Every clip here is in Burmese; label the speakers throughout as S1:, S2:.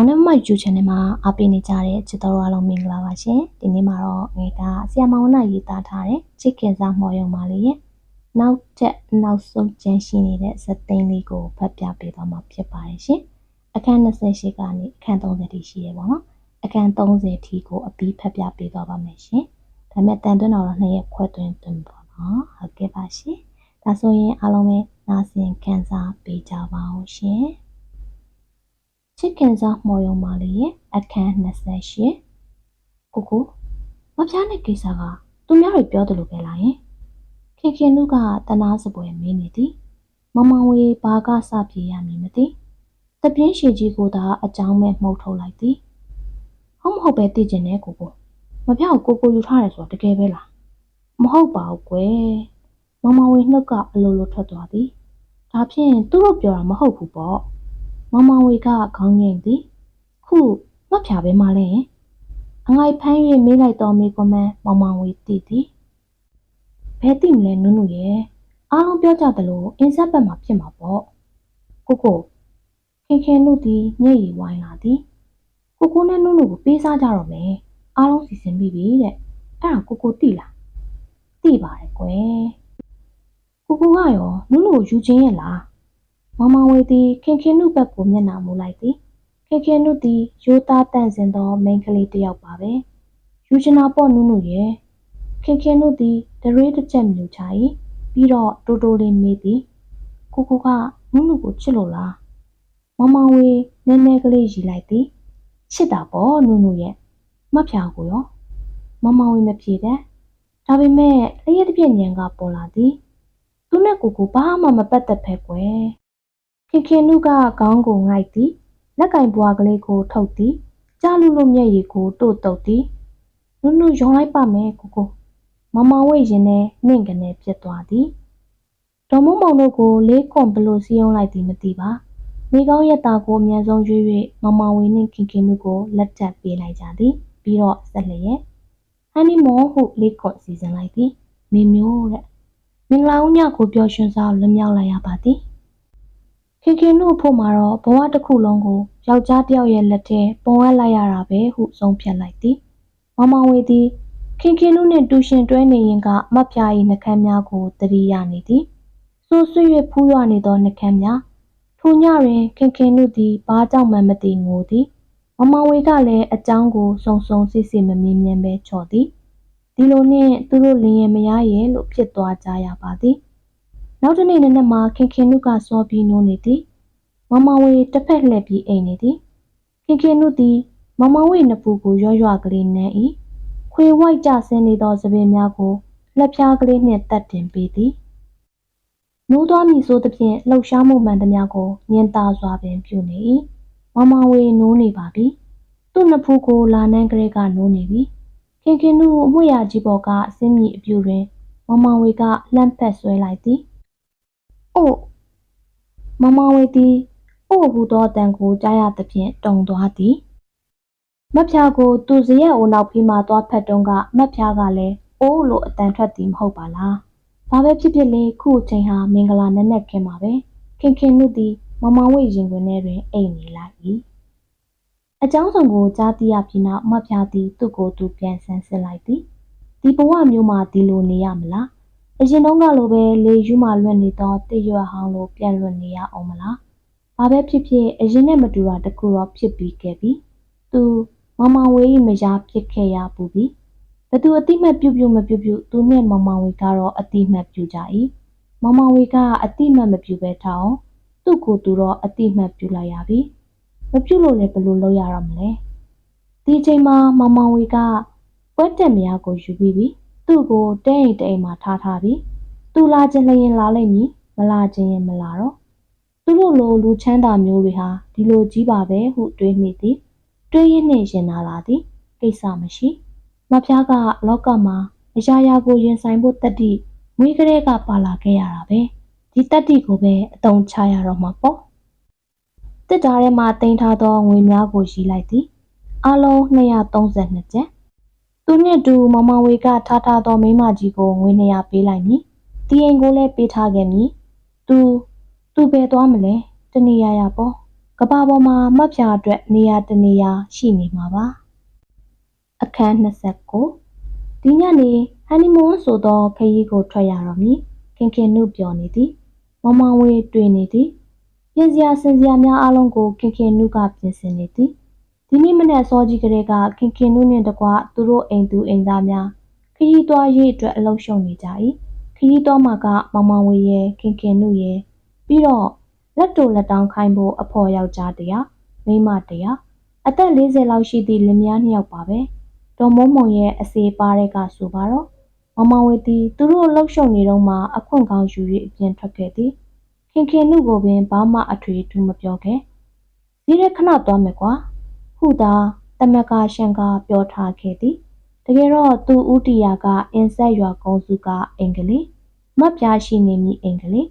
S1: အောင်နဲ့မမယူချန်ထဲမှာအားပေးနေကြတဲ့ချစ်တော်အားလုံးမင်္ဂလာပါရှင်ဒီနေ့မှာတော့ငယ်ကဆီယမောင်နာရေးသားထားတဲ့ချစ်ခင်စားမော်ယုံပါလေးရဲ့နောက်ထပ်နောက်ဆုံးကျန်ရှိနေတဲ့ဇက်သိန်းလေးကိုဖတ်ပြပေးသွားမှာဖြစ်ပါတယ်ရှင်အခန်း28ကနေအခန်း30ထိရှိရပါတော့အခန်း30ထိကိုအပြီးဖတ်ပြပေးသွားပါမယ်ရှင်ဒါပေမဲ့တန်သွင်းတော်တော့နှစ်ရက်ခွဲသွင်းသွင်းပါနော်ဟုတ်ကဲ့ပါရှင်ဒါဆိုရင်အားလုံးပဲနားဆင်ခံစားပေးကြပါအောင်ရှင် ချစ်ခင်စားမော်ယုံမာလေးရဲ့အခန်း28ကိုကိုမဖျားတဲ့ကိစ္စကသူများတွေပြောတယ်လို့ပဲလားယင်ခင်ခင်လူကတနာစပွဲမင်းနေသည်မမောင်ဝေဘာကစပြေးရမည်မသိတပြင်းရှည်ကြီးကိုသာအကြောင်းမဲ့မှုတ်ထုတ်လိုက်သည်ဟုတ်မဟုတ်ပဲသိကျင်တဲ့ကိုကိုမဖျားကိုကိုကိုယူထားတယ်ဆိုတာတကယ်ပဲလားမဟုတ်ပါဘူးကွယ်မမောင်ဝေနှုတ်ကအလိုလိုထွက်သွားသည်ဒါဖြင့်သူတို့ပြောတာမဟုတ်ဘူးပေါ့ မမဝေကခေါင်းငိမ့်သည်ခုမဖြာပဲမလဲအငိုက်ဖမ်း၍မေးလိုက်တော်မေကွန်မန်မမဝေတည်သည်ဘယ်သိမလဲနုနုရဲ့အားလုံးပြောကြသလိုအင်းဆက်ဘက်မှာဖြစ်မှာပေါ့ကိုကိုခင်ခင်တို့သည်မျက်ရည်ဝိုင်းလာသည်ကိုကိုနဲ့နုနုကိုပေးစားကြတော့မယ်အားလုံးစီစဉ်ပြီးပြီတဲ့အဲ့ဒါကိုကိုသိလားသိပါတယ်ကွယ်ကိုကိုကရောနုနုကိုယူချင်းရဲ့လား မမဝေသည်ခင်ခင်နုဘက်ကိုမျက်နှာမူလိုက်သည်ခင်ခင်နုသည်ရိုးသားတန့်စင်သောမိန်းကလေးတစ်ယောက်ပါပဲယူချနာပေါ့နုနုရဲ့ခင်ခင်နုသည်ဒရွေးတစ်ချက်မြူချ၏ပြီးတော့တိုးတိုးလေးမေးသည်ကိုကိုကနုနုကိုချစ်လို့လားမမဝေနည်းနည်းကလေးရီလိုက်သည်ချစ်တာပေါ့နုနုရဲ့မဖြာကိုရောမမဝေမဖြေတဲ့ဒါပေမဲ့လျှက်တစ်ပြက်ညံကပေါ်လာသည်သူနဲ့ကိုကိုဘာမှမပတ်သက်ဖက်ကွယ် ခင်ခင်နုကခေါင်းကိုငိုက်သည်လက်ကင်ပွားကလေးကိုထုတ်သည်ကြားလူလိုမျက်ရည်ကိုတို့တုတ်သည်နုနုယုံလိုက်ပါမယ်ကိုကိုမမောင်ဝိတ်ရင်နဲ့နှင့်ကနေပြစ်သွားသည်ဒေါ်မုံမောင်တို့ကိုလေးခွန်ဘလို့စီးအောင်လိုက်သည်မသိပါမိကောင်းရက်တာကိုအမြန်ဆုံးရွေး၍မမောင်ဝေနှင့်ခင်ခင်နုကိုလက်ထပ်ပေးလိုက်ကြသည် ပြီးတော့ဆက်လျက်ဟန်နီမွန်ဟုလေးခွန်စီစဉ်လိုက်သည်မေမျိုးတဲ့မင်္ဂလာဦးညကိုပျော်ရွှင်စွာလွတ်မြောက်လိုက်ရပါသည် ခင်ခင်တို့ဖို့မှာတော့ဘဝတစ်ခုလုံးကိုယောက်ျားတစ်ယောက်ရဲ့လက်ထဲပုံအပ်လိုက်ရတာပဲဟုဆုံးဖြတ်လိုက်သည်မမောင်ဝေသည်ခင်ခင်တို့နှင့်တူရှင်တွဲနေရင်ကမတ်ပြား၏နှကမ်းများကိုတတိယနေသည်ဆိုးဆွေး၍ဖူးရွနေသောနှကမ်းများထိုညတွင်ခင်ခင်တို့သည်ဘာကြောင့်မှမသိငိုသည်မမောင်ဝေကလည်းအကြောင်းကိုစုံစုံစစ်စစ်မမြင်မြင်ပဲချော်သည်ဒီလိုနှင့်သူတို့လင်ရင်မရရဲ့လို့ဖြစ်သွားကြရပါသည် နောက်တစ်နေ့နံနက်မှာခင်ခင်နုကစောပြီးနိုးနေသည်မမဝေတစ်ဖက်လှည့်ပြီးအိမ်နေသည်ခင်ခင်နုသည်မမဝေနှစ်ဖူးကိုရွရွကလေးနမ်း၏ခွေဝိုက်ကျဆင်းနေသောသပင်များကိုလက်ဖြားကလေးနှင့်တတ်တင်ပေးသည်နိုးသွားမည်ဆိုသဖြင့်လှုပ်ရှားမှုမှန်သမျှကိုမြင်သာစွာပင်ပြုနေ၏မမဝေနိုးနေပါပြီသူ့နှစ်ဖူးကိုလာနန်းကလေးကနိုးနေပြီခင်ခင်နုအမွေရကြီးပေါ်ကအစင်းမြစ်အပြူတွင်မမဝေကလှမ်းဖက်ဆွဲလိုက်သည် "အို့"မောင်မောင်ဝေသည်"အို့"ဟူသောအသံကို ကြားရသဖြင့် တုန်သွားသည်။မဖြာကို သူစရပ်အိုနောက်ဖေးမှာ သွားဖက်တုန်းက မဖြာကလည်း"အို့"လို့ အသံထွက်သည် မဟုတ်ပါလား။ဘာပဲဖြစ်ဖြစ်လေ ခုအချိန်ဟာ မင်္ဂလာနံနက်ခင်းပါပဲ။ခင်ခင်နုသည် မောင်မောင်ဝေ့ရင်ခွင်ထဲတွင် အိပ်နေလိုက်၏။အကြောင်းစုံကို ကြားသိရပြီးနောက် မဖြာသည် သူ့ကိုယ်သူ ပြန်ဆန်းစစ်လိုက်သည်။ဒီဘဝမျိုးမှာ ဒီလိုနေရမလား အရင်တုန်းကလိုပဲလေယူးမှလွတ်နေသောတရွတ်ဟောင်းလိုပြန်လွတ်နေရအောင်မလား။ဘာပဲဖြစ်ဖြစ်အရင်နဲ့မတူတာတကူတော့ဖြစ်ပြီးခဲ့ပြီ။သူမမဝေးမယားဖြစ်ခဲ့ရပူပြီ။ဘသူအတိမတ်ပြုတ်ပြုတ်မပြုတ်ပြုတ်သူနဲ့မမဝေကတော့အတိမတ်ပြုကြ၏။မမဝေကအတိမတ်မပြုတ်ပဲထားအောင်သူ့ကိုယ်သူတော့အတိမတ်ပြုလိုက်ရပြီ။မပြုတ်လို့လည်းဘယ်လိုလုပ်ရတော့မလဲ။ဒီချိန်မှာမမဝေကပွဲတက်မရကိုယူပြီးပြီ။ သူ့ကိုတဲအိမ်တဲအိမ်မှာထားထားပြီးသူလာခြင်းလျင်လာလိမ့်မည်မလာခြင်းရင်မလာတော့သူတို့လိုလူချမ်းသာမျိုးတွေဟာဒီလိုကြီးပါပဲဟုတွေးမိသည်တွေးရင်းနှင့်ရင်နာလာသည်ကိစ္စမရှိမဖျားကလောကမှာအရာရာကိုရင်ဆိုင်ဖို့တတ္တိမွေးကလေးကပါလာခဲ့ရတာပဲဒီတတ္တိကိုပဲအတုံးချရတော့မှာပေါ့တစ်တားထဲမှာတင်ထားသောငွေများကိုရှိလိုက်သည်အလုံး232ကျပ် သူနှင့်တူမမဝေကထားထားသောမိန်းမကြီးကိုငွေ200ပေးလိုက်မည်။တီအိမ်ကိုလည်းပေးထားခဲ့မည်။သူသူဘယ်သွားမလဲ။တနေရာရာပေါ့ကဘာပေါ်မှာမှတ်ဖြာအတွက်နေရာတနေရာရှိနေမှာပါအခန်း29ဒီညနေဟန်နီမွန်းဆိုသောခရီးကိုထွက်ရတော့မည်ခင်ခင်နုပြောနေသည်မမောင်ဝေတွေ့နေသည်ပြင်စရာစင်စရာများအလုံးကိုခင်ခင်နုကပြင်ဆင်နေသည် ဒီနေ့မနေ့စောကြီးကလေးကခင်ခင်နုနှင့်တကွသူတို့အိမ်သူအိမ်သားများခရီးသွားရေးအတွက်အလုံးရှုံနေကြ၏ခရီးသွားမှာကမမောင်ဝေရဲ့ခင်ခင်နုရဲ့ပြီးတော့လက်တူလက်တောင်းခိုင်းဖို့အဖော်ယောက်ျားတရားမိန်းမတရားအသက်40လောက်ရှိသည့်လင်မယားနှစ်ယောက်ပါပဲဒေါ်မုံမုံရဲ့အစေပါတဲ့ကဆိုပါတော့မမောင်ဝေသည်သူတို့လှုပ်ရှုံနေတော့မှအခွင့်ကောင်းယူ၍အပြင်ထွက်ခဲ့သည်ခင်ခင်နုကိုပင်ဘာမှအထွေထူးမပြောခဲ့ဈေးရခဏသွားမယ်ကွာ ဟုသာတမကရှန်ကပြောထားခဲ့သည်တကယ်တော့သူဥတီယာကအင်ဆက်ရွာကုန်းစုကအင်္ဂလိပ်မတ်ပြားရှိနေမည်အင်္ဂလိပ်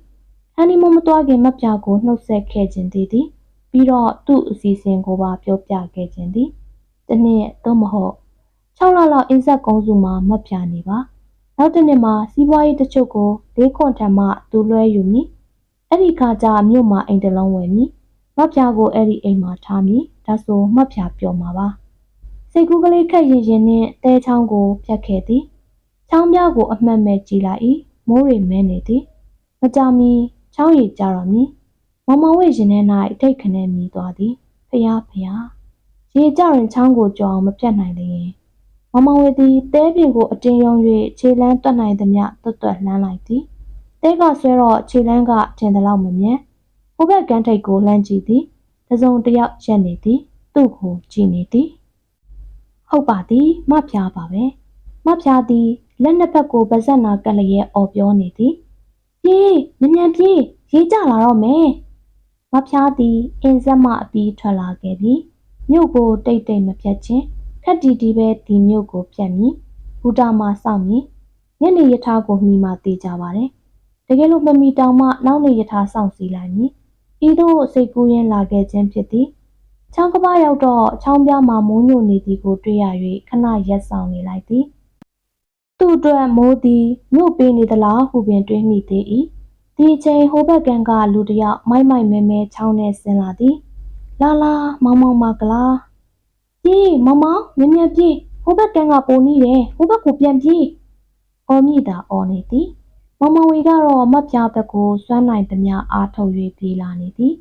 S1: ဟန်နီမွန်းမသွားခင်မတ်ပြားကိုနှုတ်ဆက်ခဲ့ခြင်းသည်သည်ပြီးတော့သူ့အစီအစဉ်ကိုပါပြောပြခဲ့ခြင်းသည်တနေ့သို့မဟုတ်6လလောက်အင်ဆက်ကုန်းစုမှာမတ်ပြားနေပါနောက်တစ်နေ့မှာစီးပွားရေးတချို့ကိုလေးခွန်ထံမှသူလွှဲယူမည်အဲ့ဒီခါကျမြို့မှာအိမ်တစ်လုံးဝယ်မည်မတ်ပြားကိုအဲ့ဒီအိမ်မှာထားမည် ဒါဆိုမတ်ပြားပြောမှာပါစိတ်ကူးကလေးခက်ရင်ရင်နဲ့တဲချောင်းကိုဖြတ်ခဲ့သည်ချောင်းပြားကိုအမှတ်မဲ့ကြည့်လိုက်၏မိုးရိမ်မဲနေသည်မကြမီချောင်းရည်ကြတော့မည်မမဝဲရင်ထဲ၌ထိတ်ခနဲမြည်သွားသည်ဖျားဖျားရေကြရင်ချောင်းကိုကြော်အောင်မပြတ်နိုင်လျင်မမဝဲသည်တဲပြင်ကိုအတင်းယုံ၍ခြေလန်းတွတ်နိုင်သမျှတွတ်တွတ်လှမ်းလိုက်သည်တဲကဆွဲတော့ခြေလန်းကထင်သလောက်မမြဲဟိုဘက်ကန်းထိတ်ကိုလှမ်းကြည့်သည် တစုံတယောက်ရက်နေသည် သူ့ကိုကြည့်နေသည်ဟုတ်ပါသည်မဖျားပါပဲမဖျားသည်လက်နှစ်ဖက်ကိုပါဇက်နာကပ်လျက်အော်ပြောနေသည်ပြေးမမြန်ပြေးရေးကြလာတော့မယ်မဖျားသည်အင်းဆက်မအပီးထွက်လာခဲ့ပြီးမြို့ကိုတိတ်တိတ်မပြတ်ချင်းခက်တီတီပဲဒီမြို့ကိုပြတ်မည်ဘူတာမှာစောင့်မည်ညနေယထာကိုမှီမှတေးကြပါတယ်တကယ်လို့မမီတောင်မှနောက်နေယထာစောင့်စီလိုက်မည် ဤသို့စိတ်ကူးရင်းလာခဲ့ခြင်းဖြစ်သည်ချောင်းကပရောက်တော့ချောင်းပြားမှာမိုးညိုနေသည်ကိုတွေ့ရ၍ခဏရက်ဆောင်နေလိုက်သည်သူ့အတွက်မိုးသည်မြို့ပေးနေသလားဟုပင်တွေးမိသေး၏ဒီအချိန်ဟိုဘက်ကန်းကလူတယောက်မိုက်မိုက်မဲမဲချောင်းနဲ့ဆင်းလာသည်လာလာမောင်မောင်မကလားပြေးမောင်မောင်မြင်မြင်ပြေးဟိုဘက်ကန်းကပုံနေတယ်ဟိုဘက်ကိုပြန်ပြေးအော်မိတာအော်နေသည် မောင်မောင်ဝေကတော့မတ်ပြဘက်ကိုစွမ်းနိုင်သမျှအားထုတ်၍ပြေးလာနေသည်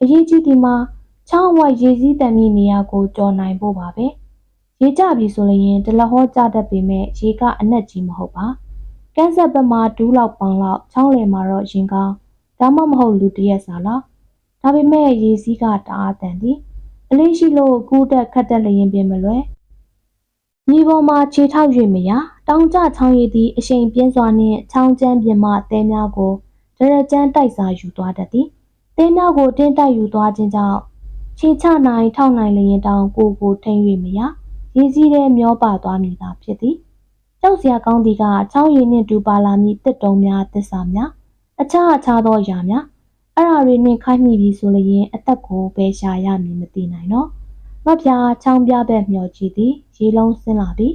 S1: အရေးကြီးသည်မှာချောင်းဝိုက်ရေစည်းတံမြင့်နေရာကိုကြော်နိုင်ဖို့ပါပဲရေကြပြီဆိုရင်ဒလဟောကြတတ်ပေမဲ့ရေကအနက်ကြီးမဟုတ်ပါကန်းဆက်ဘက်မှာဒူးလောက်ပေါင်လောက်ချောင်းလယ်မှာတော့ရင်ကောင်းဒါမှမဟုတ်လူတရက်စာလောက်ဒါပေမဲ့ရေစည်းကတအားတန်သည်အလေးရှိလို့ကူးတက်ခတ်တက်လျင်ပင်မလွယ် မြေပေါ်မှာခြေထောက်၍မရတောင်ကျချောင်းရည်သည်အရှိန်ပြင်းစွာနှင့်ချောင်းကျန်းပြင်မှတဲများကိုဒရကြမ်းတိုက်စာယူသွားတတ်သည်တဲများကိုတင်းတိုက်ယူသွားခြင်းကြောင့်ခြေချနိုင်ထောက်နိုင်လျင်တောင်ကိုကိုထိန်၍မရရည်စည်းတဲ့မျောပါသွားမည်သာဖြစ်သည်ကြောက်စရာကောင်းသည်ကချောင်းရည်နှင့်ဒူပါလာမည်တစ်တုံများတစ္ဆာများအခြားအခြားသောຢာများအဲ့ဓာတွေနှင့်ခိုက်မိပြီဆိုလျင်အသက်ကိုပဲရှာရမည်မသိနိုင်တော့ မပြားချောင်းပြဘက်မျောကြည့်သည်ရေလုံးဆင်းလာသည်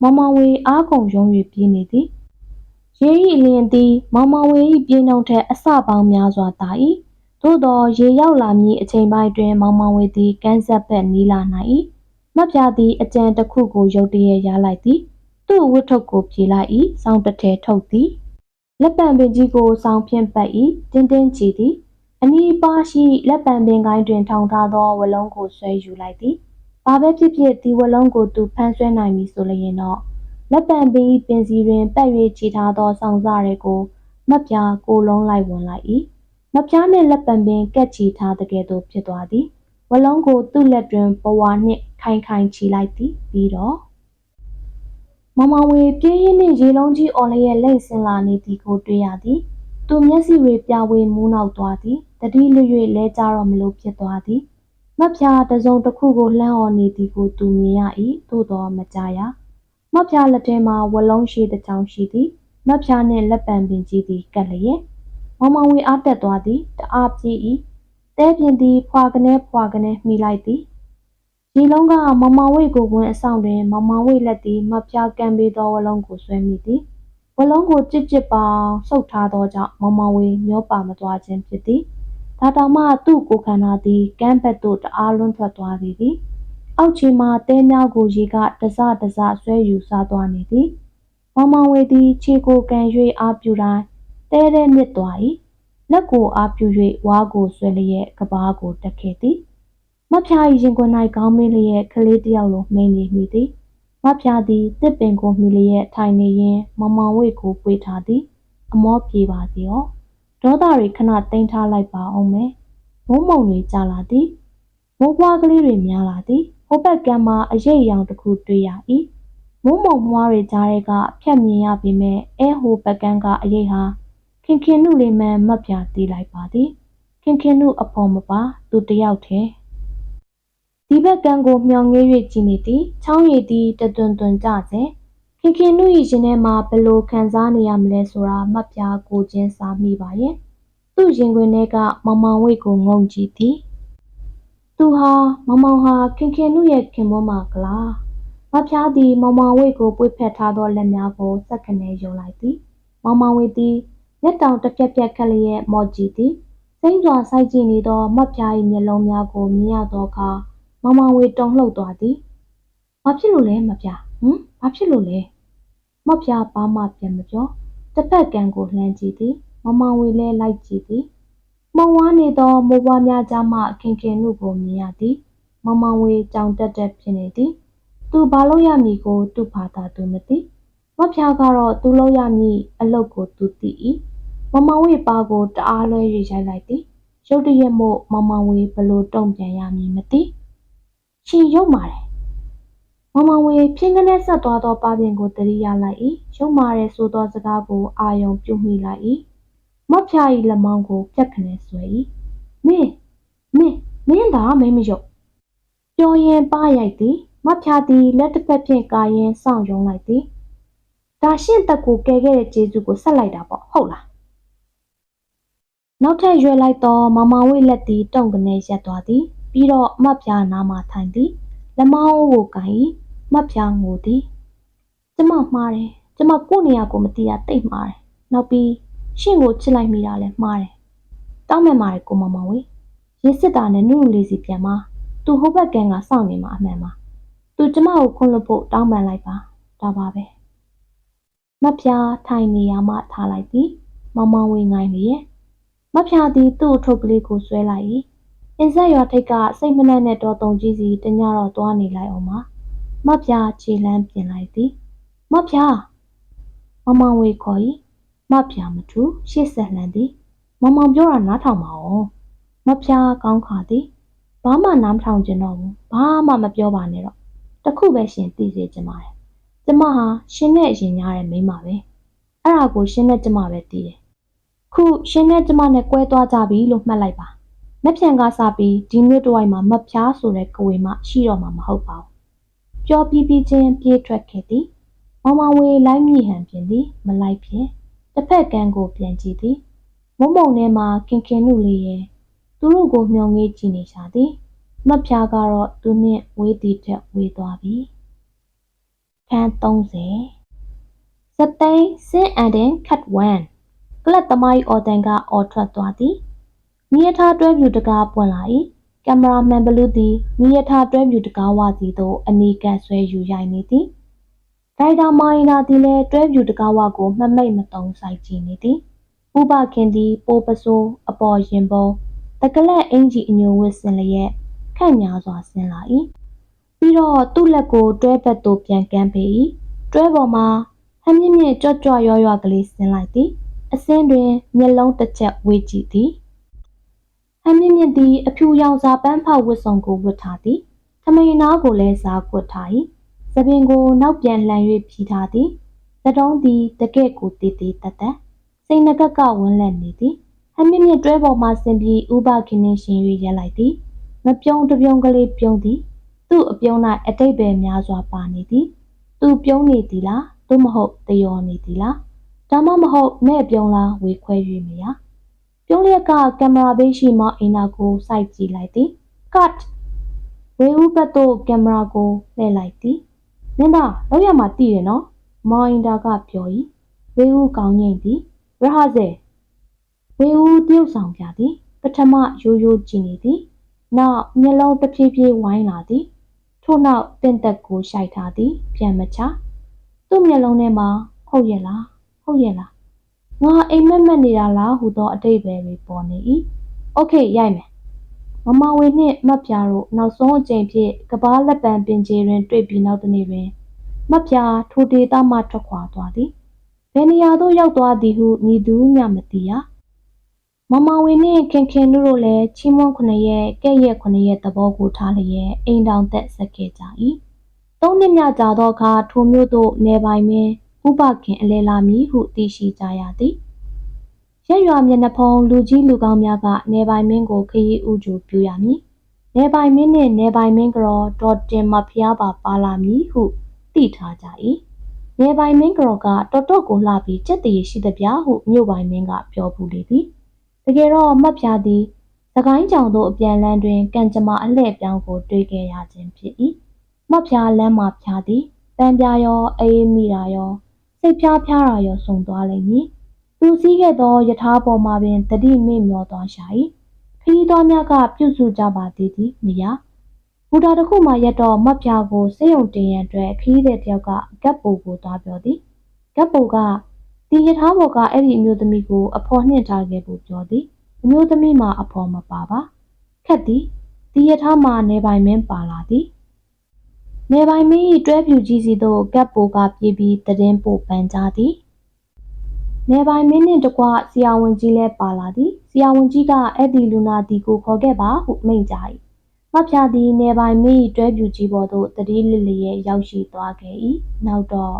S1: မောင်မောင်ဝေအားကုန်ရုံး၍ပြေးနေသည်ရေဤအလင်းသည် မောင်မောင်ဝေ၏ပြေးနှုံထက်အဆပေါင်းများစွာသာ၏သို့သောရေရောက်လာမည့်အချိန်ပိုင်းတွင် မောင်မောင်ဝေသည်ကန်းဆက်ဘက်နီးလာနိုင်၏မပြားသည်အကြံတစ်ခုကိုရုတ်တရက်ရလိုက်သည်သူ့ဝတ်ထုပ်ကိုပြေးလိုက်၏စောင်းတစ်ထဲထုတ်သည်လက်ပံပင်ကြီးကိုစောင်းဖြင့်ပတ်၏တင်းတင်းကြည်သည် အနီးပါရှိလက်ပံပင်ကိုင်းတွင် ထောင်ထားသောဝလုံးကိုဆွဲယူလိုက်သည်ဘာပဲဖြစ်ဖြစ်ဒီဝလုံးကိုသူဖမ်းဆွဲနိုင်ပြီဆိုလျင်တော့လက်ပံပင်၏ပင်စီတွင်ပတ်၍ကြည်ထားသောဆောင်စတွေကိုမပြားကိုလုံးလိုက်ဝင်လိုက်၏မပြားနှင့်လက်ပံပင်ကက်ချီထားတဲ့ကဲ့သို့ဖြစ်သွားသည်ဝလုံးကိုသူ့လက်တွင်ဘဝနှင့်ခိုင်ခိုင်ချီလိုက်သည်ပြီးတော့မမဝေပြင်းရင်းနှင့်ရေလုံးကြီးအော်လျက်လိမ့်ဆင်းလာနေသည်ကိုတွေ့ရသည်သူမျက်စိတွေပြဝေမူးနောက်သွားသည် တတိလွ၍လဲကြတော့မလို့ဖြစ်သွားသည်မဖျားတစုံတစ်ခုကိုလှမ်းអော်နေသည်ကိုသူမြင်ရ၏သို့တော်မကြရမဖျားလက်ထဲမှာဝလုံးရှိတစ်ချောင်းရှိသည်မဖျားနှင့်လက်ပံပင်ကြီးသည်ကပ်လျက်မမဝေအားတက်သွားသည်တအားပြေး၏တဲပြင်းသည်ဖွာကနေဖွာကနေမိလိုက်သည်ဒီလုံးကမမဝေကိုဝင်အဆောင်တွင်မမဝေလက်သည်မဖျားကံပေးသောဝလုံးကိုဆွဲမိသည်ဝလုံးကိုကြစ်ကြစ်ပေါင်းဆုပ်ထားသောကြောင့်မမဝေမျောပါမသွားခြင်းဖြစ်သည် ဒါတောင်မှသူ့ကိုယ်ခန္ဓာသည်ကမ်းဘက်သို့တအားလွန်းထွက်သွားသည်သည်အောက်ခြေမှတဲများကိုရေကတစတစဆွဲယူစားသွားနေသည်မောင်မောင်ဝေသည်ခြေကိုကန်၍အားပြူတိုင်းတဲတဲနစ်သွား၏လက်ကိုအားပြူ၍ဝါးကိုဆွဲလျက်ကဘားကိုတက်ခဲ့သည်မဖျား၏ရင်ခွင်၌ခေါင်းမင်းလျက်ကလေးတစ်ယောက်လိုမိန်နေမိသည်မဖျားသည်တစ်ပင်ကိုမိလျက်ထိုင်နေရင်းမောင်မောင်ဝေကိုပွေထားသည်အမောပြေပါစေရော ဒေါသတွေခဏတိမ်ထားလိုက်ပါအောင်မယ်မုံမုံတွေကြာလာသည်မိုးပွားကလေးတွေများလာသည်ဟိုဘက်ကမ်းမှာအရိပ်ရောင်တစ်ခုတွေ့ရ၏မုံမုံမွားတွေကြားထဲကဖြတ်မြင်ရပေမဲ့အဲဟိုဘက်ကမ်းကအရိပ်ဟာခင်ခင်နုလေးမှန်မတ်ပြတီးလိုက်ပါသည်ခင်ခင်နုအဖော်မပါသူတယောက်တည်းဒီဘက်ကမ်းကိုမျောငေး၍ကြည့်နေသည်ချောင်းရည်သည်တတွန်တွန်ကြစေ ခင်ခင်နု၏ရင်ထဲမှာဘလို့ခံစားနေရမလဲဆိုတာမတ်ပြကိုချင်းစားမိပါရဲ့သူ့ရင်ခွင်ထဲကမောင်မောင်ဝိတ်ကိုငုံကြည့်သည်သူဟာမောင်မောင်ဟာခင်ခင်နုရဲ့ခင်မွန်းမကလားမဖျားသည်မောင်မောင်ဝိတ်ကိုပွေ့ဖက်ထားသောလက်များကိုစက္ကနဲယုံလိုက်သည်မောင်မောင်ဝိတ်သည်လက်တောင်တစ်ပြက်ပြက်ခက်လျက်မော့ကြည့်သည်စိမ့်စွာစိုက်ကြည့်နေသောမတ်ဖျား၏မျက်လုံးများကိုမြင်ရသောအခါမောင်မောင်ဝေတုန်လှုပ်သွားသည်။ဘာဖြစ်လို့လဲမဖျား။ဟမ်ဘာဖြစ်လို့လဲ။ မဖျားဘာမှပြန်မပြော။တစ်ဖက်ကံကိုလှမ်းကြည့်သည်။မောင်မောင်ဝေလည်းလိုက်ကြည့်သည်။မှုံဝါးနေသောမိုးပွားများကြားမှခင်ခင်နုကိုမြင်ရသည်။မောင်မောင်ဝေကြောင်တက်တက်ဖြစ်နေသည်။သူဘာလို့ရမည်ကိုသူ့ဘာသာသူမသိ။မဖျားကတော့သူလို့ရမည်အလုပ်ကိုသူသိ၏။မောင်မောင်ဝေပါကိုတအားလွှဲ၍ရိုက်လိုက်သည်။ရုတ်တရက်မို့မောင်မောင်ဝေဘလို့တုံ့ပြန်ရမည်မသိ။ရှင်ယုတ်မာတယ်။ မောင်မောင်ဝေဖြင်းကနဲ့ဆက်သွားသောပါပြင်ကိုသတိရလိုက်၏။ယုတ်မာတယ်ဆိုသောစကားကိုအာယုံပြုမိလိုက်၏။မဖျား၏လက်မောင်းကိုပြက်ခနဲဆွဲ၏။မင်းမင်းမင်းသာမင်းမယုတ်။ပြောရင်ပါရိုက်သည်။မဖျားသည်လက်တစ်ဖက်ဖြင့်ကာရင်စောင့်ယုံလိုက်သည်။ဒါရှင့်တက်ကိုကယ်ခဲ့တဲ့ကျေးဇူးကိုဆက်လိုက်တာပေါ့ဟုတ်လား။နောက်ထပ်ရွယ်လိုက်သောမမောင်ဝိလက်သည်တုံကနေရက်သွားသည်ပြီးတော့မတ်ဖျားနားမှထိုင်သည်လက်မောင်းကိုကိုင် မတ်ဖျားငိုသည်ကျမမှားတယ်ကျမကို့နေရာကိုမသိရတိတ်မှားတယ်နောက်ပြီးရှင့်ကိုချစ်လိုက်မိတာလည်းမှားတယ်တောင်းမှန်ပါတယ်ကိုမမောင်ဝေရေစစ်တာနဲ့နုနုလေးစီပြန်မသူဟိုဘက်ကန်ကစောင့်နေမှာအမှန်ပါသူကျမကိုခွန်းလို့ဖို့တောင်းပန်လိုက်ပါဒါပါပဲမဖျားထိုင်နေရမှထားလိုက်သည်မောင်မောင်ဝေငိုင်းနေရဲ့မဖျားသည်သူ့အထုပ်ကလေးကိုဆွဲလိုက်၏အင်ဆက်ရွာထိပ်ကစိတ်မနှံ့တဲ့တော်တုံကြီးစီတညတော့သွားနေလိုက်အောင်ပါ မဖျားခြေလန်းပြင်လိုက်သည်မဖျားမမောင်ဝေခေါ်၏မဖျားမထူရှေ့ဆက်လှမ်းသည်မမောင်ပြောတာနားထောင်ပါအောင်မဖျားကောင်းခါသည်ဘာမှနားမထောင်ကျင်တော့ဘူးဘာမှမပြောပါနဲ့တော့တခုပဲရှင်သိစေချင်ပါတယ်ကျမဟာရှင်နဲ့ရင်များတဲ့မိန်းမပဲအဲ့ဒါကိုရှင်နဲ့ကျမပဲသိတယ်ခုရှင်နဲ့ကျမနဲ့꿰သွားကြပြီလို့မှတ်လိုက်ပါမက်ဖြန်ကစပြီးဒီမြို့တစ်ဝိုက်မှာမဖျားဆိုတဲ့ကဝေမရှိတော့မှာမဟုတ်ပါဘူး။ ပျော်ပြီးပြီးချင်းပြေးထွက်ခဲ့သည်။မောင်မောင်ဝေလိုက်မြည်ဟန်ပြင်သည် မလိုက်ဖြင့်တစ်ဖက်ကန်းကိုပြန်ကြည့်သည်။မုံမုံထဲမှာခင်ခင်နုလေးရဲ့သူတို့ကိုမျောငေးကြည့်နေကြသည်။မဖျားကတော့သူနှင့်ဝေးသည်ထက်ဝေးသွားပြီ။ခန်း30စသိန်းစင်အန်ဒင်ခတ်1ကလတ်သမိုင်းအော်တန်ကအော်ထွက်သွားသည်။မီးရထားတွဲဖြူတကားပွင့်လာ၏ ကင်မရာမှန်ဘလူးသည်မီးရထားတွဲဖြူတကားဝစီသို့အနီးကပ်ဆွဲယူရိုက်နေသည်ဒိုက်တာမိုင်းနာသည်လည်းတွဲဖြူတကားဝကိုမှတ်မိတ်မတုံဆိုင်ကြည့်နေသည်ဥပခင်သည်ပိုးပစိုးအပေါ်ရင်ပုံတကလက်အင်ကြီးအညိုဝစ်စင်လျက်ခန့်ညာစွာဆင်းလာ၏ပြီးတော့သူ့လက်ကိုတွဲဘက်သို့ပြန်ကမ်းပေ၏တွဲပေါ်မှာဟမ်းမြင့်မြင့်ကြွကြွရွရွကလေးဆင်းလိုက်သည်အစင်းတွင်မျက်လုံးတစ်ချက်ဝေးကြည့်သည် ဟန်မြင့်မြင့်သည်အဖြူရောင်စာပန်းဖောက်ဝတ်စုံကိုဝတ်ထားသည်။ထမိန်နားကိုလည်းစားကွတ်ထား၏။သပင်ကိုနောက်ပြန်လှန်၍ဖြီးထားသည်။သတုံးသည်တကဲ့ကိုတည်တည်တတ်တတ်စိတ်နှကက်ကဝန်းလက်နေသည်။ဟန်မြင့်မြင့်တွဲပေါ်မှဆင်ပြီးဥပခင်းနှင်းရှင်၍ရက်လိုက်သည်။မပြုံးတပြုံးကလေးပြုံးသည်။သူ့အပြုံး၌အတိတ်ပဲများစွာပါနေသည်။သူပြုံးနေသည်လား။သို့မဟုတ်တယောနေသည်လား။ဒါမှမဟုတ်မဲ့ပြုံးလားဝေခွဲ၍မရ။ ပြုံးလျက်ကကင်မရာဘေးရှိမှအိမ်နာကိုစိုက်ကြည့်လိုက်သည် cut ဝေဦးဘက်သို့ကင်မရာကိုလှည့်လိုက်သည်မင်းသားလောက်ရမှာတည်တယ်နော်မောင်အင်တာကပြော၏ဝေဦးကောင်းငိမ့်သည်ရဟဆယ်ဝေဦးတရုတ်ဆောင်ပြသည်ပထမရိုးရိုးကြည့်နေသည်နောက်မျက်လုံးတစ်ဖြည်းဖြည်းဝိုင်းလာသည်ထို့နောက်ပင်သက်ကိုရှိုက်ထားသည်ပြန်မချသူ့မျက်လုံးထဲမှာဟုတ်ရဲ့လားဟုတ်ရဲ့လား ငါအိမ်မက်မက်နေတာလားဟူသောအတိတ်ပဲတွေပေါ်နေ၏။ Okay ရိုက်မယ်။မမဝေနှင့်မတ်ပြာတို့နောက်ဆုံးအကြိမ်ဖြင့်ကဘာလက်ပံပင်ကြီးတွင်တွေ့ပြီးနောက်တနေ့တွင်မတ်ပြာထိုဒေသမှထွက်ခွာသွားသည်။ဘယ်နေရာသို့ရောက်သွားသည်ဟုညီသူမျှမသိရ။မမဝေနှင့်ခင်ခင်တို့တို့လည်းချီးမွမ်းခုနှစ်ရက်ကဲ့ရဲ့ခုနှစ်ရက်သဘောကိုထားလျက်အိမ်တောင်သက်ဆက်ခဲ့ကြ၏။သုံးနှစ်မြောက်ကြာသောအခါထိုမျိုးတို့နေပိုင်းတွင် ဥပခင်အလဲလာမည်ဟုသိရှိကြရသည်ရက်ရွာမျက်နှာဖုံးလူကြီးလူကောင်းများကနေပိုင်မင်းကိုခရီးဥကြိုပြုရမည်နေပိုင်မင်းနှင့်နေပိုင်မင်းကြောဒေါ်တင်မဖျားပါပါလာမည်ဟုသိထားကြ၏နေပိုင်မင်းကြောကတော်တော်ကိုလှပြီးစက်တည်ရှိသည်ဗျာဟုမြို့ပိုင်မင်းကပြောပူလေသည်တကယ်တော့မတ်ဖျားသည်သကိုင်းကြောင်သို့အပြန်လန်းတွင်ကံကြမ္မာအလှည့်ပြောင်းကိုတွေ့ခဲ့ရခြင်းဖြစ်၏မတ်ဖျားလမ်းမှာဖျားသည်ပန်းပြားရောအေးမိတာရော စိတ်ဖျားဖျားတာရောဆုံသွားလိမ့်မည်သူစည်းခဲ့သောယထာပေါ်မှာပင်တတိမေ့မျောသွားရှာ၏ခရီးသွားများကပြုစုကြပါသေးသည်မယာဘူတာတစ်ခုမှရက်တော့မတ်ဖျားကိုစိတ်ယုံတင်ရန်အတွက်ခရီးသည်တယောက်ကဂက်ပိုကိုသွားပြောသည်ဂက်ပိုကဒီယထာဘော်ကအဲ့ဒီအမျိုးသမီးကိုအဖော်နှင့်ထားခဲ့ဖို့ပြောသည်အမျိုးသမီးမှာအဖော်မပါပါခက်သည်ဒီယထာမှာနေပိုင်မင်းပါလာသည် နေပိုင်မင်း၏တွဲပြူကြီးစီသို့ကပ်ပိုကပြေးပြီးတည်င်းပို့ပန်ကြသည်နေပိုင်မင်းနှင့်တကွဆရာဝန်ကြီးလည်းပါလာသည်ဆရာဝန်ကြီးကအဲ့ဒီလူနာဒီကိုခေါ်ခဲ့ပါဟုမိန့်ကြ၏မဖျားသည်နေပိုင်မင်း၏တွဲပြူကြီးပေါ်သို့တတိလစ်လျက်ရောက်ရှိသွားခဲ့၏နောက်တော့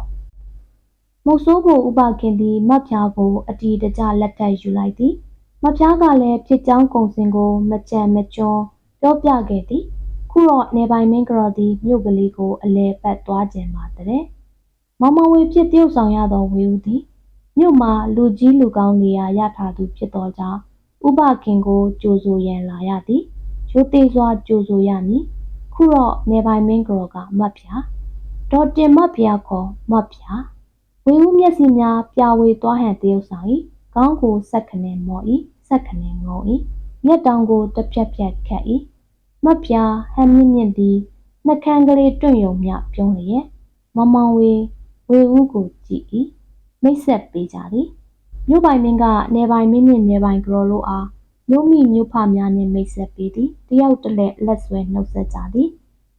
S1: မုတ်ဆိုးကိုဥပခင်သည်မဖျားကိုအတီတကြလက်ထပ်ယူလိုက်သည်မဖျားကလည်းဖြစ်ကြောင်းကုံစင်ကိုမကြံမကျွန်းပြောပြခဲ့သည် ခုတော့နေပိုင်မင်းကတော်သည်မြို့ကလေးကိုအလဲပတ်သွားခြင်းပါတဲ့မောင်မောင်ဝေဖြစ်တရုတ်ဆောင်ရသောဝေဦးသည်မြို့မှာလူကြီးလူကောင်းနေရာရထားသူဖြစ်သောကြောင့်ဥပခင်ကိုကြိုဆိုရန်လာရသည်ချိုးသေးစွာကြိုဆိုရမည်ခုတော့နေပိုင်မင်းကတော်ကမတ်ဖြာဒေါ်တင်မတ်ဖျားခေါ်မတ်ဖြာဝေဦးမျက်စိများပြဝေသွားဟန်တရုတ်ဆောင်၏ခေါင်းကိုဆက်ခနဲမော်၏ဆက်ခနဲငုံ၏မျက်တောင်ကိုတစ်ဖြက်ဖြက်ခတ်၏ မတ်ပြားဟန်မြင့်မြင့်သည်နှကန်းကလေးတွန့်ယုံမြပြုံးလျက်မမောင်ဝေဝေဦးကိုကြည့်၏မိတ်ဆက်ပေးကြသည်မြို့ပိုင်မင်းကနေပိုင်မင်းနှင့်နေပိုင်ကရောလိုအားမြို့မိမြို့ဖများနှင့်မိတ်ဆက်ပေးသည်တယောက်တလက်လက်ဆွဲနှုတ်ဆက်ကြသည်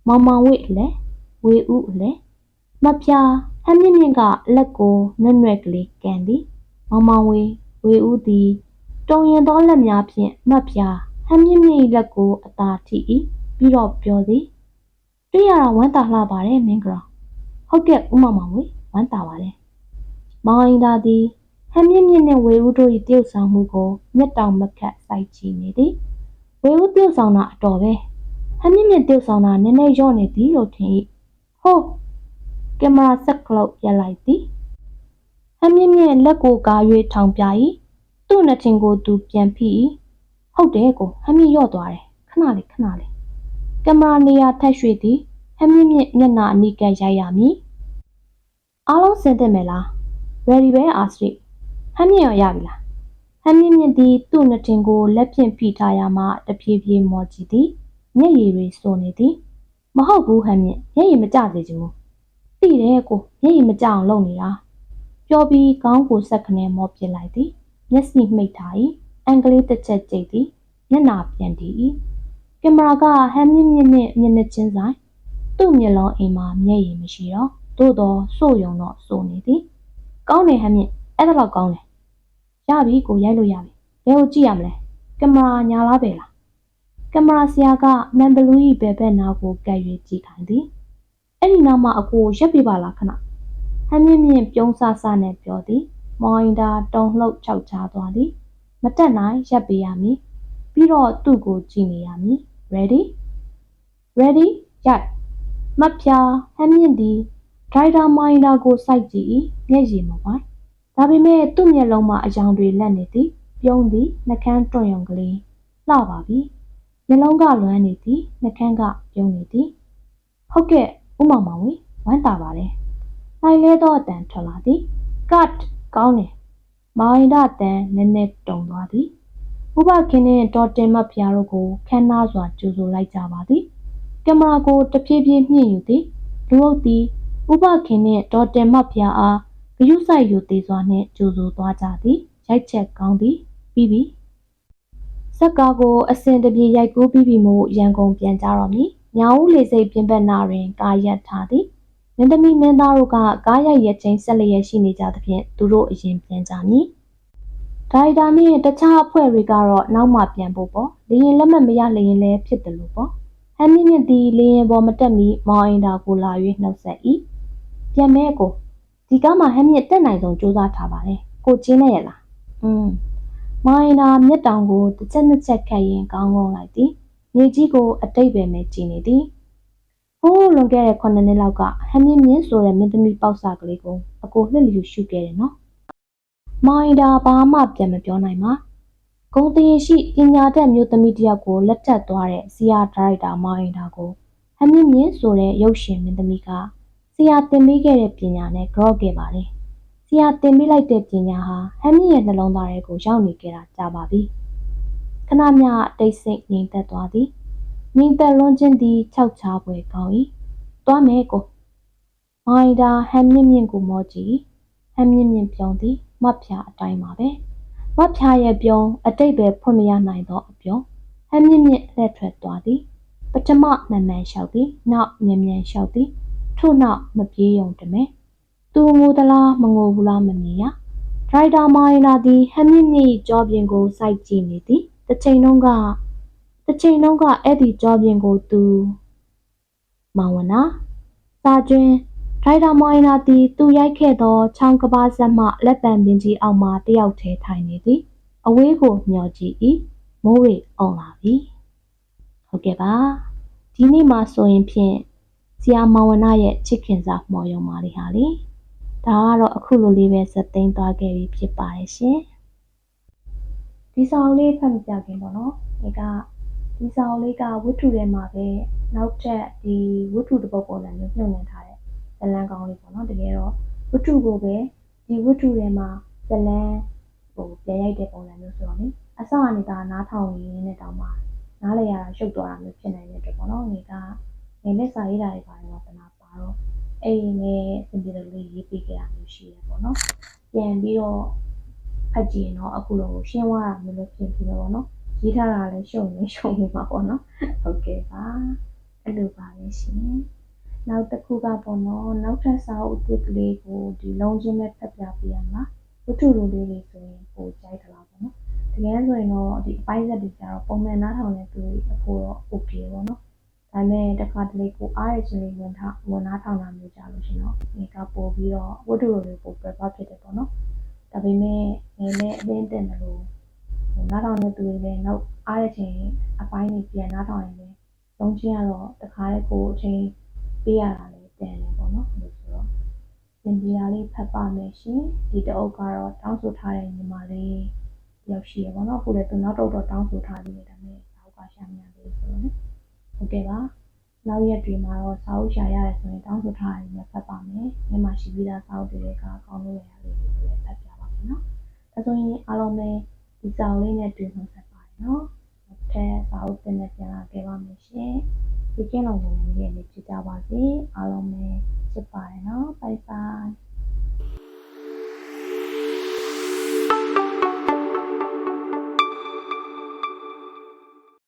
S1: မောင်မောင်ဝေအလဲဝေဦးအလဲမပြားဟန်မြင့်မြင့်ကလက်ကိုနွဲ့နွဲ့ကလေးကန်သည်မောင်မောင်ဝေဝေဦးသည်တုံရင်သောလက်များဖြင့်မတ်ပြား ဟမ်းမြင့်မြင့်၏လက်ကိုအသာထိ၏ပြီးတော့ပြောသည်တွေ့ရတာဝမ်းသာလှပါတယ်မင်းကတော်ဟုတ်ကဲ့ဥမမောင်ဝေဝမ်းသာပါတယ်မောင်အင်သာသည်ဟမ်းမြင့်မြင့်နှင့်ဝေဦးတို့၏တရုတ်ဆောင်မှုကိုမျက်တောင်မခတ်စိုက်ကြည့်နေသည်ဝေဦးတရုတ်ဆောင်တာအတော်ပဲဟမ်းမြင့်မြင့်တရုတ်ဆောင်တာနည်းနည်းလျော့နေသည်လို့ထင်၏ဟုတ်ကင်မရာဆက်ကလုတ်ရက်လိုက်သည်ဟမ်းမြင့်မြင့်လက်ကိုကား၍ထောင်ပြ၏သူ့နှထင်ကိုသူပြန်ဖိ၏ ဟုတ်တယ်ကိုဟမ်းမြင့်ရော့သွားတယ်ခဏလေးခဏလေးကင်မရာနေရာထက်ရွှေ့သည်ဟမ်းမြင့်မြင့်မျက်နှာအနိကရိုက်ရမည်အားလုံးစင်သင့်မယ်လား ready ပဲအာစရိဟမ်းမြင့်ရောရပြီလားဟမ်းမြင့်မြင့်သည်သူ့နှထင်ကိုလက်ဖြင့်ဖိထားရမှတဖြည်းဖြည်းမော်ကြည့်သည်မျက်ရည်တွေစိုးနေသည်မဟုတ်ဘူးဟမ်းမြင့်မျက်ရည်မကျစေချင်ဘူးသိတယ်ကိုမျက်ရည်မကျအောင်လုပ်နေတာပြောပြီးခေါင်းကိုဆက်ခနဲမော့ပစ်လိုက်သည်မျက်စိမှိတ်ထား၏ အန်ကလေးတစ်ချက်ကြိတ်သည်မျက်နာပြန်တည်၏ကင်မရာကဟမ်းမြင့်မြင့်နဲ့မျက်နှာချင်းဆိုင်သူ့မျက်လုံးအိမ်မှာမျက်ရည်မရှိတော့သို့တော့စိုးယုံတော့စိုးနေသည်ကောင်းတယ်ဟမ်းမြင့်အဲ့ဒါတော့ကောင်းတယ်ရပြီကိုရိုက်လို့ရပြီဘယ်ကိုကြည့်ရမလဲကင်မရာညာလားပဲလားကင်မရာဆရာကမန်ဘလူး၏ဘယ်ဘက်နာကိုကပ်၍ကြည့်ခိုင်းသည်အဲ့ဒီနောက်မှအကိုရက်ပြပါလားခဏဟမ်းမြင့်မြင့်ပြုံးဆဆနဲ့ပြောသည်မော်ရင်တာတုံလှုပ်ခြောက်ချသွားသည် မတက်နိုင်ရပ်ပေးရမည်ပြီးတော့သူ့ကိုကြည့်နေရမည် ready ready ရိုက်မဖျားဟမ်းမြင့်သည်ဒရိုက်တာမိုင်းတာကိုစိုက်ကြည့်၏မျက်ရည်မဝိုင်းဒါပေမဲ့သူ့မျက်လုံးမှာအယောင်တွေလက်နေသည်ပြုံးသည်နှကန်းတွန့်ယုံကလေးလှပါပြီမျက်လုံးကလွမ်းနေသည်နှကန်းကပြုံးနေသည်ဟုတ်ကဲ့ဥမောင်မောင်ဝေဝမ်းသာပါတယ်နိုင်လဲတော့အတန်ထွက်လာသည် cut ကောင်းတယ် မောင်ရင်ဒတန်နည်းနည်းတုံသွားသည်ဥပခင်နှင့်ဒေါ်တင်မတ်ဖျားတို့ကိုခမ်းနားစွာကြိုဆိုလိုက်ကြပါသည်ကင်မရာကိုတဖြည်းဖြည်းမြင့်ယူသည်လူအုပ်သည်ဥပခင်နှင့်ဒေါ်တင်မတ်ဖျားအားဂရုစိုက်ယူသေးစွာနှင့်ကြိုဆိုသွားကြသည်ရိုက်ချက်ကောင်းသည်ပြီးပြီဇက်ကားကိုအစဉ်တပြေရိုက်ကူးပြီးပြီမို့ရန်ကုန်ပြန်ကြတော့မည်ညောင်ဦးလေစိတ်ပြင်ပနာတွင်ကာရက်ထားသည် မင်းသမီးမင်းသားတို့ကကားရိုက်ရက်ချင်းဆက်လျက်ရှိနေကြသဖြင့်သူတို့အရင်ပြန်ကြမည်ဒါရိုက်တာနဲ့တခြားအဖွဲ့တွေကတော့နောက်မှပြန်ဖို့ပေါ့လေရင်လက်မှတ်မရလေရင်လည်းဖြစ်တယ်လို့ပေါ့ဟမ်းမြင့်မြင့်သည်လေရင်ပေါ်မတက်မီမောင်အင်တာကိုလာ၍နှုတ်ဆက်၏ပြန်မဲကိုဒီကားမှာဟမ်းမြင့်တက်နိုင်ဆုံးစူးစမ်းထားပါတယ်ကိုကျင်းနေရလားอืมမောင်အင်တာမျက်တောင်ကိုတစ်ချက်နှစ်ချက်ခတ်ရင်ကောင်းကောင်းလိုက်သည်မြေကြီးကိုအတိတ်ပဲမဲ့ကြည့်နေသည် ဟိုးလွန်ခဲ့တဲ့9နှစ်လောက်ကဟမ်းမြင့်မြင့်ဆိုတဲ့မင်းသမီးပေါက်စာကလေးကိုအကိုလှစ်လျူရှုခဲ့တယ်နော်မိုင်းဒါဘာမှပြန်မပြောနိုင်ပါဂုံတရင်ရှိပညာတတ်မျိုးသမီးတစ်ယောက်ကိုလက်ထပ်သွားတဲ့ဆီယာဒါရိုက်တာမိုင်းဒါကိုဟမ်းမြင့်မြင့်ဆိုတဲ့ရုပ်ရှင်မင်းသမီးကဆီယာတင်ပေးခဲ့တဲ့ပညာနဲ့ကြော့ခဲ့ပါတယ်ဆီယာတင်ပေးလိုက်တဲ့ပညာဟာဟမ်းမြင့်ရဲ့နှလုံးသားထဲကိုရောက်နေကြတာကြာပါပြီခဏမျှတိတ်ဆိတ်ငြိမ်သက်သွားသည် ငြိမ်သက်လွန်ခြင်းသည်ခြောက်ချားပွဲကောင်း၏သွားမယ်ကိုမိုင်းဒါဟမ်းမြင့်မြင့်ကိုမောကြည့်ဟမ်းမြင့်မြင့်ပြုံးသည်မတ်ဖြာအတိုင်းပါပဲမတ်ဖြာရဲ့ပြုံးအတိတ်ပဲဖွင့်မရနိုင်သောအပြုံးဟမ်းမြင့်မြင့်လှည့်ထွက်သွားသည်ပထမမှန်မှန်လျှောက်သည်နောက်မြန်မြန်လျှောက်သည်ထို့နောက်မပြေးုံတမဲသူငိုသလားမငိုဘူးလားမမြင်ရဒရိုက်တာမိုင်းလာသည်ဟမ်းမြင့်မြင့်၏ကြောပြင်ကိုစိုက်ကြည့်နေသည်တစ်ချိန်လုံးက တစ်ချိန်လုံးကအဲ့ဒီကြောပြင်ကိုသူမောင်ဝနာစာကျွင်းဒရိုက်တာမိုင်းနာသည်သူရိုက်ခဲ့သောချောင်းကပါးဆက်မှလက်ပံပင်ကြီးအောက်မှတယောက်တည်းထိုင်နေသည်အဝေးကိုမျှော်ကြည့်၏မိုးရိပ်အောင်လာပြီဟုတ်ကဲ့ပါဒီနေ့မှဆိုရင်ဖြင့်ဆရာမောင်ဝနရဲ့ချစ်ခင်စာမော်ယုံပါလေဟာလေဒါကတော့အခုလိုလေးပဲဇက်သိမ်းသွားခဲ့ပြီဖြစ်ပါတယ်ရှင်ဒီဆောင်လေးဖတ်မပြခင်ပေါ့နော်ဒီက ဒီဆောင်လေးကဝတ္ထုထဲမှာပဲနောက်ထပ်ဒီဝတ္ထုတစ်ပုဒ်ပုံစံမျိုးညှို့နှံထားတယ်ဇလန်းကောင်းလေးပေါ့နော်တကယ်တော့ဝတ္ထုကိုပဲဒီဝတ္ထုထဲမှာဇလန်းဟိုပြန်ရိုက်တဲ့ပုံစံမျိုးဆိုတော့လေအစကနေဒါနားထောင်ရင်းနဲ့တောင်မှနားလည်ရတာရှုပ်သွားတာမျိုးဖြစ်နိုင်တဲ့အတွက်ပေါ့နော်ငေကငေလက်စာရေးတာတွေပါတယ်တော့တနာပါတော့အဲ့ဒီနဲ့စင်ပြေတယ်လေးရေးပေးခဲ့တာမျိုးရှိရပေါ့နော်ပြန်ပြီးတော့ဖတ်ကြည့်ရင်တော့အခုလိုရှင်းသွားတာမျိုးလည်းဖြစ်ပြီးတော့ပေါ့နော် ရေးထားတာလည်းရှုံနေရှုံနေမှာပေါ့နော်ဟုတ်ကဲ့ပါအဲ့လိုပါပဲရှင်နောက်တစ်ခုကပေါ့နော်နောက်ထပ်စာအုပ်အသစ်ကလေးကိုဒီလုံးချင်းနဲ့ဖတ်ပြပေးရမှာဝတ္ထုလိုလေးတွေဆိုရင်ပိုကြိုက်သလားပေါ့နော်တကယ်ဆိုရင်တော့ဒီအပိုင်းဆက်တွေကြတော့ပုံမှန်နားထောင်တဲ့သူတွေအဖို့တော့ okay ပေါ့နော်ဒါပေမဲ့တစ်ခါတလေကိုအားရခြင်းလေးဝင်ထားဝင်နားထောင်တာမျိုးကြလို့ရှင်တော့ဒီကပို့ပြီးတော့ဝတ္ထုလိုလေးပို့ပြပဖြစ်တယ်ပေါ့နော်ဒါပေမဲ့ငယ်နဲ့အတင်းတင်တယ်လို့ဟို နားထောင်တဲ့သူတွေလည်းနောက်အားရခြင်းအပိုင်းတွေပြန်နားထောင်ရင်လည်းလုံးချင်းကတော့တခါတည်းကိုအချိန်ပေးရတာလည်းတန်တယ်ပေါ့နော်လို့ဆိုတော့သင်ပြာလေးဖတ်ပါမယ်ရှင်ဒီတအုပ်ကတော့တောင်းဆိုထားတဲ့ညီမလေးရောက်ရှိရပေါ့နော်အခုလည်းသူနောက်တော့တော့တောင်းဆိုထားသေးတယ်ဒါပေမဲ့စာအုပ်ကရှာမရသေးဘူးဆိုတော့နော်ဟုတ်ကဲ့ပါနောက်ရက်တွေမှာတော့စာအုပ်ရှာရတယ်ဆိုရင်တောင်းဆိုထားတယ်လည်းဖတ်ပါမယ်ဒီမှာရှိပြီးသားစာအုပ်တွေကကောင်းလို့ရလေးတွေလည်းဖတ်ပြပါမယ်နော်ဒါဆိုရင်အားလုံးပဲ ဒီစာအုပ်လေးနဲ့တွေ့ဆုံဆက်ပါတယ်နော်နောက်ထပ်စာအုပ်တင်နဲ့ပြန်လာခဲ့ပါမယ်ရှင်ဒီကင်းလုံးဝင်နေနေဖြစ်ကြပါစေအားလုံးပဲချစ်ပါတယ်နော်ဘိုင်ဘိုင်